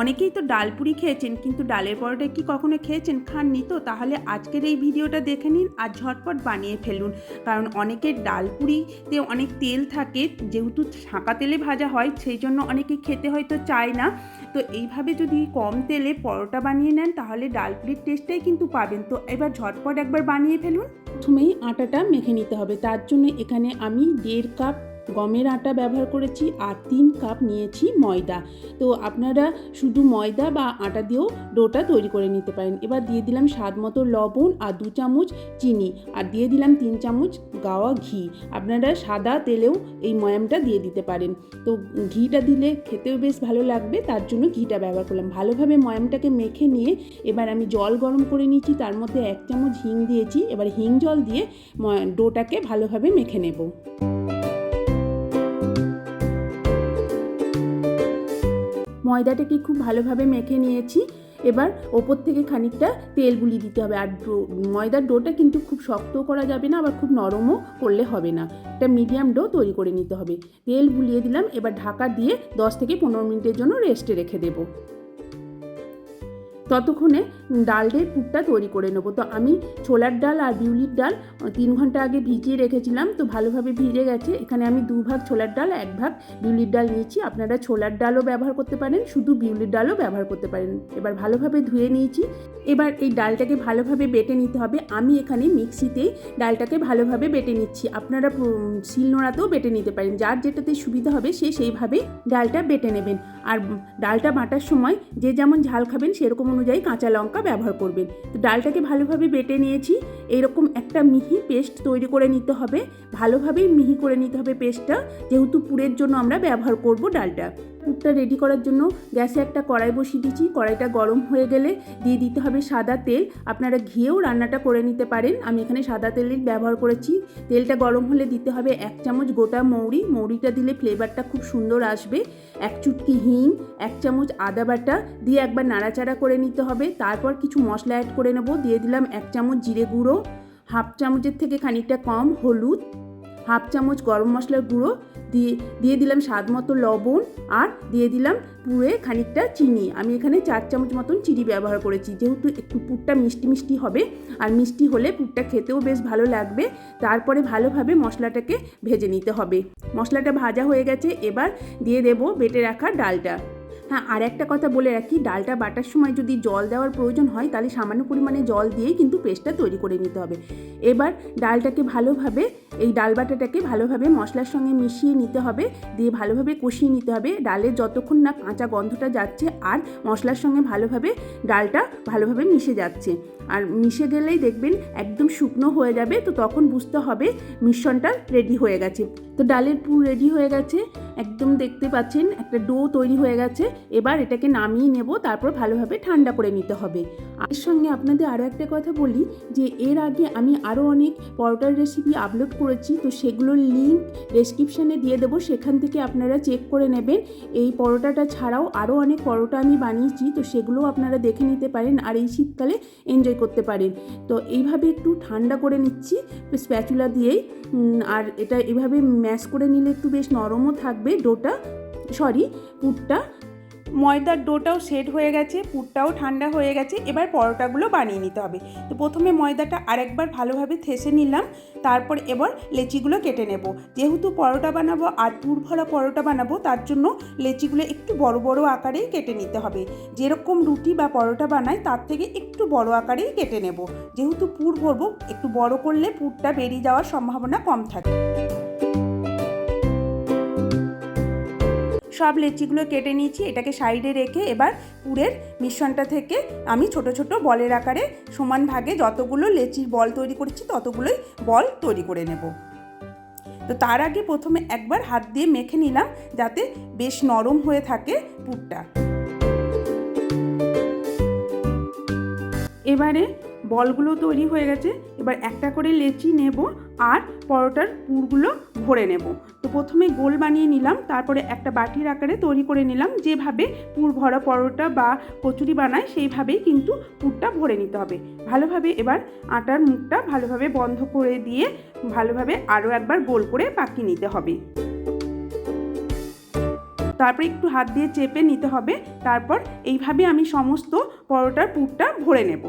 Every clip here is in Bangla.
অনেকেই তো ডালপুরি খেয়েছেন, কিন্তু ডালের পরোটা কি কখনো খেয়েছেন? খাননি তো, তাহলে আজকের এই ভিডিওটা দেখে নিন আর ঝটপট বানিয়ে ফেলুন। কারণ অনেকের ডালপুরিতে অনেক তেল থাকে, যেহেতু ছাঁকা তেলে ভাজা হয়, সেই জন্য অনেকে খেতে হয়তো চায় না। তো এইভাবে যদি কম তেলে পরোটা বানিয়ে নেন, তাহলে ডালপুরির টেস্টটাই কিন্তু পাবেন। তো এবার ঝটপট একবার বানিয়ে ফেলুন। প্রথমেই আটাটা মেখে নিতে হবে। তার জন্য এখানে আমি দেড় কাপ গমের আটা ব্যবহার করেছি আর তিন কাপ নিয়েছি ময়দা। তো আপনারা শুধু ময়দা বা আটা দিয়েও ডোটা তৈরি করে নিতে পারেন। এবার দিয়ে দিলাম স্বাদ মতো লবণ আর দু চামচ চিনি। আর দিয়ে দিলাম তিন চামচ গাওয়া ঘি। আপনারা সাদা তেলেও এই ময়ামটা দিয়ে দিতে পারেন। তো ঘিটা দিলে খেতেও বেশ ভালো লাগবে, তার জন্য ঘিটা ব্যবহার করলাম। ভালোভাবে ময়ামটাকে মেখে নিয়ে এবার আমি জল গরম করে নিয়েছি, তার মধ্যে এক চামচ হিং দিয়েছি। এবার হিং জল দিয়ে ডোটাকে ভালোভাবে মেখে নেব। ময়দাটাকে খুব ভালোভাবে মেখে নিয়েছি। এবার ওপর থেকে খানিকটা তেল বুলিয়ে দিতে হবে। আর ময়দার ডোটা কিন্তু খুব শক্ত করা যাবে না, আবার খুব নরমও করলে হবে না। একটা মিডিয়াম ডো তৈরি করে নিতে হবে। তেল বুলিয়ে দিলাম, এবার ঢাকা দিয়ে দশ থেকে পনেরো মিনিটের জন্য রেস্টে রেখে দেবো। ততক্ষণে ডালের পুরটা তৈরি করে নেব। তো আমি ছোলার ডাল আর বিউলির ডাল তিন ঘণ্টা আগে ভিজিয়ে রেখেছিলাম, তো ভালোভাবে ভিজে গেছে। এখানে আমি দু ভাগ ছোলার ডাল, এক ভাগ বিউলির ডাল নিয়েছি। আপনারা ছোলার ডালও ব্যবহার করতে পারেন, শুধু বিউলির ডালও ব্যবহার করতে পারেন। এবার ভালোভাবে ধুয়ে নিয়েছি। এবার এই ডালটাকে ভালোভাবে বেটে নিতে হবে। আমি এখানে মিক্সিতেই ডালটাকে ভালোভাবে বেটে নিচ্ছি। আপনারা শিলনোড়াতেও বেটে নিতে পারেন। যার যেটাতে সুবিধা হবে, সে সেইভাবেই ডালটা বেটে নেবেন। আর ডালটা বাটার সময় যে যেমন ঝাল খাবেন সেরকম অনুযায়ী কাঁচা লঙ্কা ব্যবহার করবেন। তো ডালটাকে ভালোভাবে বেটে নিয়েছি। এরকম একটা মিহি পেস্ট তৈরি করে নিতে হবে। ভালোভাবেই মিহি করে নিতে হবে পেস্টটা। যেহেতু পুরের জন্য আমরা ব্যবহার করব ডালটা। পুরটা রেডি করার জন্য গ্যাসে একটা কড়াই বসিয়ে দিচ্ছি কড়াইটা গরম হয়ে গেলে দিয়ে দিতে হবে সাদা তেল। আপনারা ঘিয়েও রান্নাটা করে নিতে পারেন। আমি এখানে সাদা তেলের ব্যবহার করেছি। তেলটা গরম হলে দিতে হবে এক চামচ গোটা মৌরি। মৌরিটা দিলে ফ্লেভারটা খুব সুন্দর আসবে। এক চুটকি হিং, এক চামচ আদা বাটা। দিয়ে একবার নাড়াচাড়া করে নিতে হবে। তারপর কিছু মশলা অ্যাড করে নেব। দিয়ে দিলাম এক চামচ জিরে গুঁড়ো, হাফ চামচের থেকে খানিকটা কম হলুদ, হাফ চামচ গরম মশলার গুঁড়ো, দিয়ে দিয়ে দিলাম স্বাদ মতো লবণ, আর দিয়ে দিলাম পুরে খানিকটা চিনি। আমি এখানে চার চামচ মতন চিনি ব্যবহার করেছি। যেহেতু একটু পুরটা মিষ্টি মিষ্টি হবে, আর মিষ্টি হলে পুরটা খেতেও বেশ ভালো লাগবে। তারপরে ভালোভাবে মশলাটাকে ভেজে নিতে হবে। মশলাটা ভাজা হয়ে গেছে, এবার দিয়ে দেব বেটে রাখা ডালটা। হ্যাঁ আর একটা কথা বলে রাখি, ডালটা বাটার সময় যদি জল দেওয়ার প্রয়োজন হয়, তাহলে সামান্য পরিমাণে জল দিয়েই কিন্তু পেস্টটা তৈরি করে নিতে হবে। এবার ডালটাকে ভালোভাবে, এই ডাল বাটাটাকে ভালোভাবে মশলার সঙ্গে মিশিয়ে নিতে হবে, দিয়ে ভালোভাবে কষিয়ে নিতে হবে। ডালের যতক্ষণ না কাঁচা গন্ধটা যাচ্ছে, আর মশলার সঙ্গে ভালোভাবে ডালটা ভালোভাবে মিশে যাচ্ছে। আর মিশে গেলেই দেখবেন একদম শুকনো হয়ে যাবে, তো তখন বুঝতে হবে মিশ্রণটা রেডি হয়ে গেছে। তো ডালের পুর রেডি হয়ে গেছে, একদম দেখতে পাচ্ছেন একটা ডো তৈরি হয়ে গেছে, এবার এটাকে নামিয়ে নেব, তারপর ভালোভাবে ঠান্ডা করে নিতে হবে। এর সঙ্গে আপনাদের আরও একটা কথা বলি, যে এর আগে আমি আরও অনেক পরোটার রেসিপি আপলোড করেছি, তো সেগুলোর লিঙ্ক ডেসক্রিপশানে দিয়ে দেবো, সেখান থেকে আপনারা চেক করে নেবেন। এই পরোটাটা ছাড়াও আরও অনেক পরোটা আমি বানিয়েছি, তো সেগুলোও আপনারা দেখে নিতে পারেন, আর এই শীতকালে এনজয় করতে পারেন। তো এইভাবে একটু ঠান্ডা করে নিচ্ছি স্প্যাচুলা দিয়েই। আর এটা এভাবে ম্যাশ করে নিলে একটু বেশ নরমও থাকবে ডোটা সরি পুরটা। ময়দার ডোটাও সেট হয়ে গেছে, পুরটাও ঠান্ডা হয়ে গেছে, এবার পরোটাগুলো বানিয়ে নিতে হবে। তো প্রথমে ময়দাটা আরেকবার ভালোভাবে থেসে নিলাম, তারপর এবার লেচিগুলো কেটে নেব। যেহেতু পরোটা বানাবো আর ভরা পরোটা বানাবো, তার জন্য লেচিগুলো একটু বড় বড় আকারেই কেটে নিতে হবে। যেরকম রুটি বা পরোটা বানাই, তার থেকে একটু বড় আকারেই কেটে নেব। যেহেতু পুর ভরবো, একটু বড় করলে পুরটা বেরিয়ে যাওয়ার সম্ভাবনা কম থাকে। সব লেচিগুলো কেটে নিয়েছি, এটাকে সাইডে রেখে এবার পুরের মিশ্রণটা থেকে আমি ছোট ছোট বলের আকারে সমান ভাগে যতগুলো লেচির বল তৈরি করেছি, ততগুলোই বল তৈরি করে নেব। তো তার আগে প্রথমে একবার হাত দিয়ে মেখে নিলাম যাতে বেশ নরম হয়ে থাকে পুরটা। এবারে বলগুলো তৈরি হয়ে গেছে। এবার একটা করে লেচি নেব আর পরোটার পুরগুলো ভরে নেব। তো প্রথমে গোল বানিয়ে নিলাম, তারপরে একটা বাটির আকারে তৈরি করে নিলাম। যেভাবে পুর ভরা পরোটা বা কচুরি বানায়, সেইভাবেই কিন্তু পুরটা ভরে নিতে হবে। ভালোভাবে এবার আটার মুখটা ভালোভাবে বন্ধ করে দিয়ে ভালোভাবে আরও একবার গোল করে পাকিয়ে নিতে হবে। তারপরে একটু হাত দিয়ে চেপে নিতে হবে। তারপর এইভাবে আমি সমস্ত পরোটার পুরটা ভরে নেব।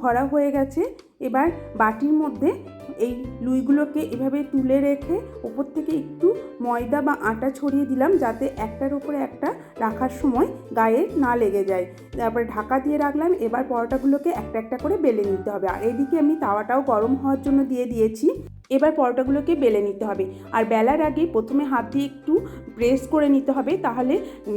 ভরা হয়ে গেছে। এবার বাটির মধ্যে এই লুইগুলোকে এভাবে তুলে রেখে ওপর থেকে একটু ময়দা বা আটা ছড়িয়ে দিলাম যাতে একটার উপরে একটা রাখার সময় গায়ে না লেগে যায়। তারপরে ঢাকা দিয়ে রাখলাম। এবার পরোটাগুলোকে একটা একটা করে বেলে নিতে হবে। আর এদিকে আমি তাওয়াটাও গরম হওয়ার জন্য দিয়ে দিয়েছি। এবার পরোটাগুলোকে বেলে নিতে হবে। আর বেলার আগে প্রথমে হাত দিয়ে একটু প্রেস করে নিতে হবে, তাহলে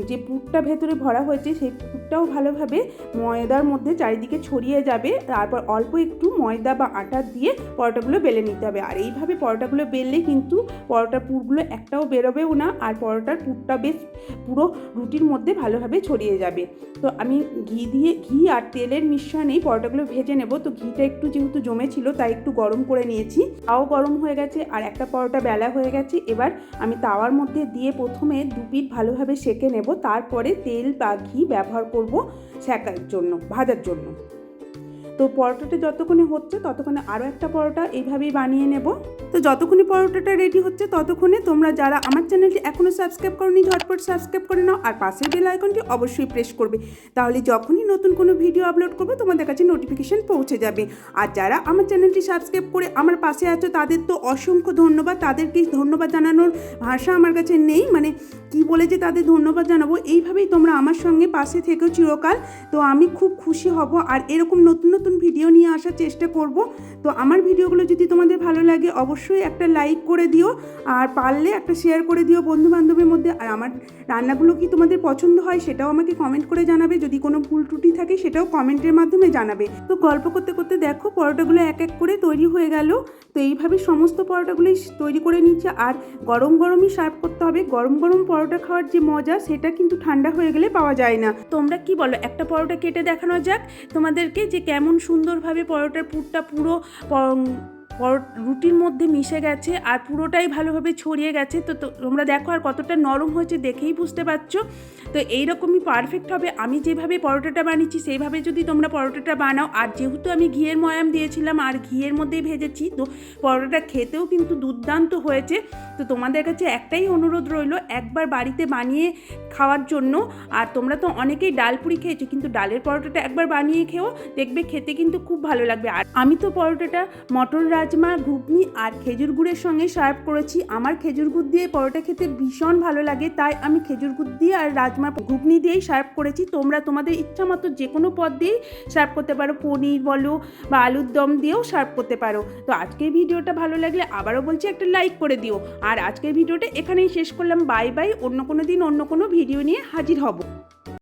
যে পুরটা ভেতরে ভরা হয়েছে সেই পুরটাও ভালোভাবে ময়দার মধ্যে চারিদিকে ছড়িয়ে যাবে। তারপর অল্প একটু ময়দা বা আটা দিয়ে পরোটাগুলো বেলে নিতে হবে। আর এইভাবে পরোটাগুলো বেললে কিন্তু পরোটার পুরগুলো একটাও বেরোবেও না, আর পরোটার পুরটা বেশ পুরো রুটির মধ্যে ভালোভাবে ছড়িয়ে যাবে। তো আমি ঘি দিয়ে, ঘি আর তেলের মিশ্রণেই পরোটাগুলো ভেজে নেব। তো ঘিটা একটু যেহেতু জমেছিল, তাই একটু গরম করে নিয়েছি। তাও গরম হয়ে গেছে আর একটা পরোটা বেলা হয়ে গেছে। এবার আমি তাওয়ার মধ্যে দিয়ে প্রথমে দু পিঠ ভালোভাবে সেঁকে নেব। তারপরে তেল বা ঘি ব্যবহার করব সেকার জন্য, ভাজার জন্য। তো পরোটাটা যতক্ষণে হচ্ছে ততক্ষণে আরও একটা পরোটা এইভাবেই বানিয়ে নেব। তো যতক্ষণে পরোটাটা রেডি হচ্ছে ততক্ষণে তোমরা যারা আমার চ্যানেলটি এখনও সাবস্ক্রাইব করনি, ঝটপট সাবস্ক্রাইব করে নাও আর পাশের বেল আইকনটি অবশ্যই প্রেস করবে। তাহলে যখনই নতুন কোনো ভিডিও আপলোড করব তোমাদের কাছে নোটিফিকেশান পৌঁছে যাবে। আর যারা আমার চ্যানেলটি সাবস্ক্রাইব করে আমার পাশে আছো তাদের তো অসংখ্য ধন্যবাদ। তাদেরকে ধন্যবাদ জানানোর ভাষা আমার কাছে নেই। মানে কি বলে যে তাদের ধন্যবাদ জানাব, এইভাবেই তোমরা আমার সঙ্গে পাশে থেকেও চিরকাল। তো আমি খুব খুশি হব। আর এরকম নতুন নতুন ভিডিও নিয়ে আসার চেষ্টা করব। তো আমার ভিডিওগুলো যদি তোমাদের ভালো লাগে, অবশ্যই একটা লাইক করে দিও। আর পারলে একটা শেয়ার করে দিও বন্ধু বান্ধবের মধ্যে। আর আমার রান্নাগুলো কি তোমাদের পছন্দ হয় সেটাও আমাকে কমেন্ট করে জানাবে। যদি কোনো ভুল ত্রুটি থাকে সেটাও কমেন্টের মাধ্যমে জানাবে। তো গল্প করতে করতে দেখো পরোটাগুলো এক এক করে তৈরি হয়ে গেল। তো এইভাবে সমস্ত পরোটাগুলোই তৈরি করে নিচ্ছে। আর গরম গরমই সার্ভ করতে হবে। গরম গরম পরোটা খাওয়ার যে মজা, সেটা কিন্তু ঠান্ডা হয়ে গেলে পাওয়া যায় না। তোমরা কি বলো? একটা পরোটা কেটে দেখানো যাক। তোমাদেরকে যে কেমন সুন্দরভাবে পরোটার পুরটা পুরো পর- রুটির মধ্যে মিশে গেছে আর পুরোটাই ভালোভাবে ছড়িয়ে গেছে। তো তোমরা দেখো আর কতটা নরম হয়েছে দেখেই বুঝতে পারছ। তো এইরকমই পারফেক্ট হবে। আমি যেভাবে পরোটাটা বানিয়েছি, সেইভাবে যদি তোমরা পরোটাটা বানাও। আর যেহেতু আমি ঘিয়ের ময়াম দিয়েছিলাম আর ঘিয়ের মধ্যেই ভেজেছি, তো পরোটাটা খেতেও কিন্তু দুর্দান্ত হয়েছে। তো তোমাদের কাছে একটাই অনুরোধ রইল, একবার বাড়িতে বানিয়ে খাওয়ার জন্য। আর তোমরা তো অনেকেই ডাল পুরি খেয়েছো, কিন্তু ডালের পরোটাটা একবার বানিয়ে খেও। দেখবে খেতে কিন্তু খুব ভালো লাগবে। আর আমি তো পরোটাটা রাজমা ঘুগনি আর খেজুর গুড়ের সঙ্গে সার্ভ করেছি। আমার খেজুর গুড় দিয়ে পরোটা খেতে ভীষণ ভালো লাগে, তাই আমি খেজুর গুড় দিয়ে আর রাজমা ঘুগনি দিয়েই সার্ভ করেছি। তোমরা তোমাদের ইচ্ছা মতো যে কোনো পদ দিয়েই সার্ভ করতে পারো। পনির বলো বা আলুর দম দিয়েও সার্ভ করতে পারো। তো আজকের ভিডিওটা ভালো লাগলে আবারও বলছি একটা লাইক করে দিও। আর আজকের ভিডিওটা এখানেই শেষ করলাম। বাই বাই অন্য কোনো দিন অন্য কোনো ভিডিও নিয়ে হাজির হব।